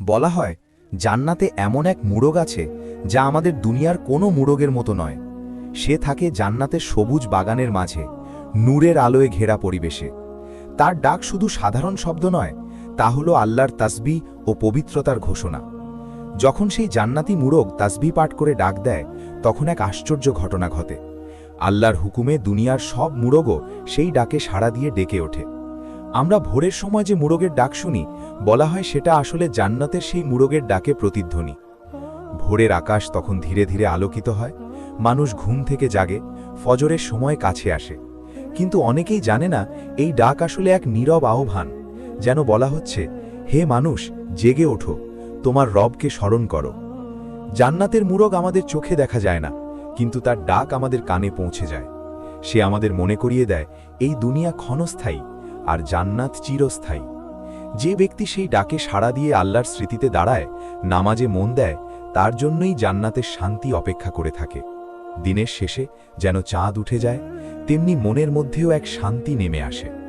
বলা হয়, জান্নাতে এমন এক মুড়গ আছে যা আমাদের দুনিয়ার কোনো মুড়গের মতো নয়। সে থাকে জান্নাতের সবুজ বাগানের মাঝে, নূরের আলোয় ঘেরা পরিবেশে। তার ডাক শুধু সাধারণ শব্দ নয়, তা হল আল্লাহর তাসবি ও পবিত্রতার ঘোষণা। যখন সেই জান্নাতি মুড়গ তাসবি পাঠ করে ডাক দেয়, তখন এক আশ্চর্য ঘটনা ঘটে। আল্লাহর হুকুমে দুনিয়ার সব মুড়গও সেই ডাকে সাড়া দিয়ে ডেকে ওঠে। আমরা ভোরের সময় যে মুড়গের ডাক শুনি, বলা হয় সেটা আসলে জান্নাতের সেই মুড়গের ডাকে প্রতিধ্বনি। ভোরের আকাশ তখন ধীরে ধীরে আলোকিত হয়, মানুষ ঘুম থেকে জাগে, ফজরের সময় কাছে আসে। কিন্তু অনেকেই জানে না, এই ডাক আসলে এক নীরব আহ্বান, যেন বলা হচ্ছে, হে মানুষ, জেগে ওঠো, তোমার রবকে স্মরণ করো। জান্নাতের মুরগ আমাদের চোখে দেখা যায় না, কিন্তু তার ডাক আমাদের কানে পৌঁছে যায়। সে আমাদের মনে করিয়ে দেয়, এই দুনিয়া ক্ষণস্থায়ী আর জান্নাত চিরস্থায়ী। যে ব্যক্তি সেই ডাকে সাড়া দিয়ে আল্লাহর স্মৃতিতে দাঁড়ায়, নামাজে মন দেয়, তার জন্যই জান্নাতের শান্তি অপেক্ষা করে থাকে। দিনের শেষে যেন চাঁদ উঠে যায়, তেমনি মনের মধ্যেও এক শান্তি নেমে আসে।